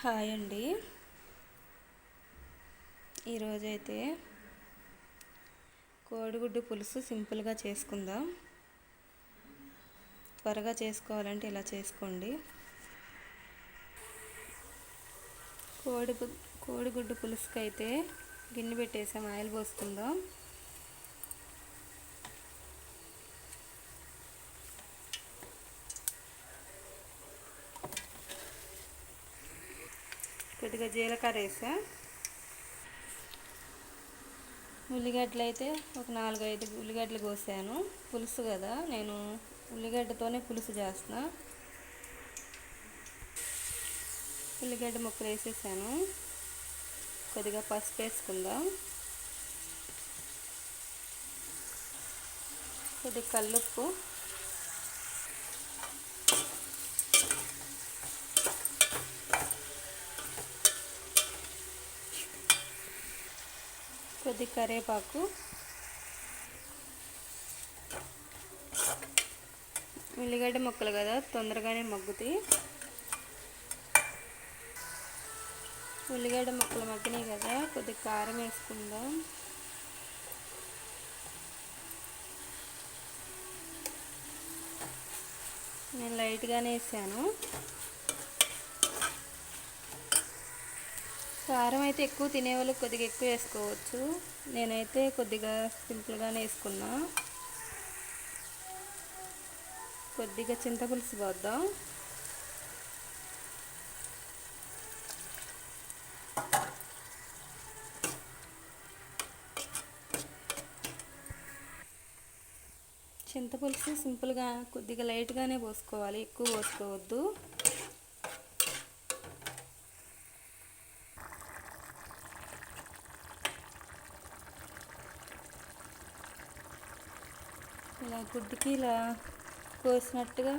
Hi అండి. ఈరోజైతే కోడిగుడ్డు పులుసు సింపుల్గా చేసుకుందాం. త్వరగా చేసుకోవాలంటే ఇలా చేసుకోండి. కోడి కోడిగుడ్డు పులుసుకి అయితే గిన్నె పెట్టేసాం ఆయిల్ పోసుకుందాం. కొద్దిగా జీలకర్ర వేసా. ఉల్లిగడ్డలు అయితే ఒక నాలుగైదు ఉల్లిగడ్డలు కోసాను. పులుసు కదా నేను ఉల్లిగడ్డతోనే పులుసు చేస్తున్నా. ఉల్లిగడ్డ ముక్కలు వేసేసాను. కొద్దిగా పసుపు వేసుకుందాం. కొద్దిగా కల్లుప్పు. కొద్ది కరివేపాకు ఉల్లిగడ్డ ముక్కలు కదా తొందరగానే మగ్గుతాయి. ఉల్లిగడ్డ ముక్కలు మగ్గినాయి కదా కొద్ది కారం వేసుకుందాం. నేను లైట్గానే వేసాను. కారం అయితే ఎక్కువ తినేవాళ్ళు కొద్దిగా ఎక్కువ వేసుకోవచ్చు. నేనైతే కొద్దిగా సింపుల్గానే వేసుకున్నా. కొద్దిగా చింతపులుసు పోద్దాం. చింతపులుసు సింపుల్గా కొద్దిగా లైట్గానే పోసుకోవాలి. ఎక్కువ పోసుకోవద్దు. ఇలా గుడ్డుకి ఇలా కోసినట్టుగా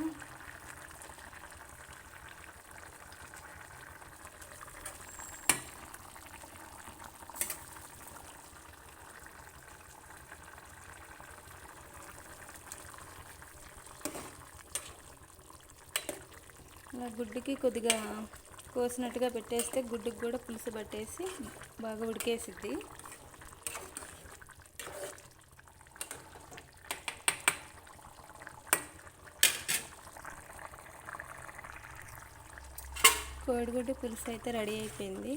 ఇలా గుడ్డుకి కొద్దిగా కోసినట్టుగా పెట్టేస్తే గుడ్డుకి కూడా పులుసు పట్టేసి బాగా ఉడికేసిద్ది. కోడిగుడ్డు పులుసు అయితే రెడీ అయిపోయింది.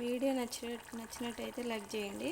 వీడియో నచ్చిన నచ్చినట్టయితే లైక్ చేయండి.